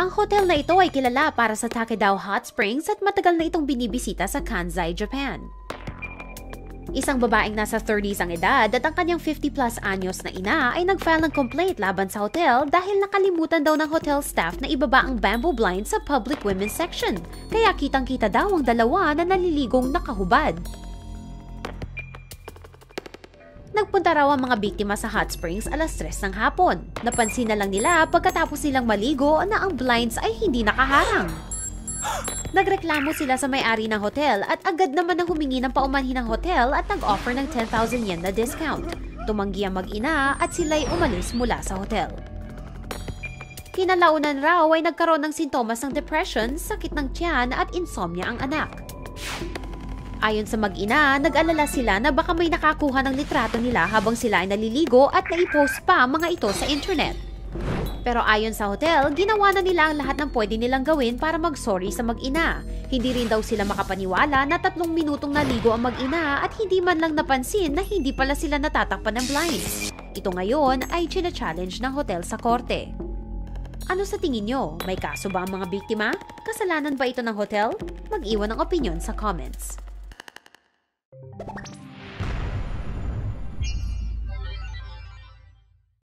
Ang hotel na ito ay kilala para sa Takedao Hot Springs at matagal na itong binibisita sa Kansai, Japan. Isang babaeng nasa 30s ang edad at ang kanyang 50 plus anyos na ina ay nag-file ng complaint laban sa hotel dahil nakalimutan daw ng hotel staff na ibaba ang bamboo blind sa public women's section. Kaya kitang-kita daw ang dalawa na naliligong nakahubad. Nagpunta raw ang mga biktima sa hot springs alas 3 ng hapon. Napansin na lang nila pagkatapos nilang maligo na ang blinds ay hindi nakaharang. Nagreklamo sila sa may-ari ng hotel at agad naman na humingi ng paumanhin ng hotel at nag-offer ng 10,000 yen na discount. Tumanggi ang mag-ina at sila'y umalis mula sa hotel. Kinalaunan raw ay nagkaroon ng sintomas ng depression, sakit ng tiyan at insomnia ang anak. Ayon sa mag-ina, nag-alala sila na baka may nakakuha ng litrato nila habang sila ay naliligo at naipost pa mga ito sa internet. Pero ayon sa hotel, ginawa na nila ang lahat ng pwede nilang gawin para mag-sorry sa mag-ina. Hindi rin daw sila makapaniwala na tatlong minutong naligo ang mag-ina at hindi man lang napansin na hindi pala sila natatakpan ng blinds. Ito ngayon ay china-challenge ng hotel sa korte. Ano sa tingin nyo? May kaso ba ang mga biktima? Kasalanan ba ito ng hotel? Mag-iwan ng opinion sa comments.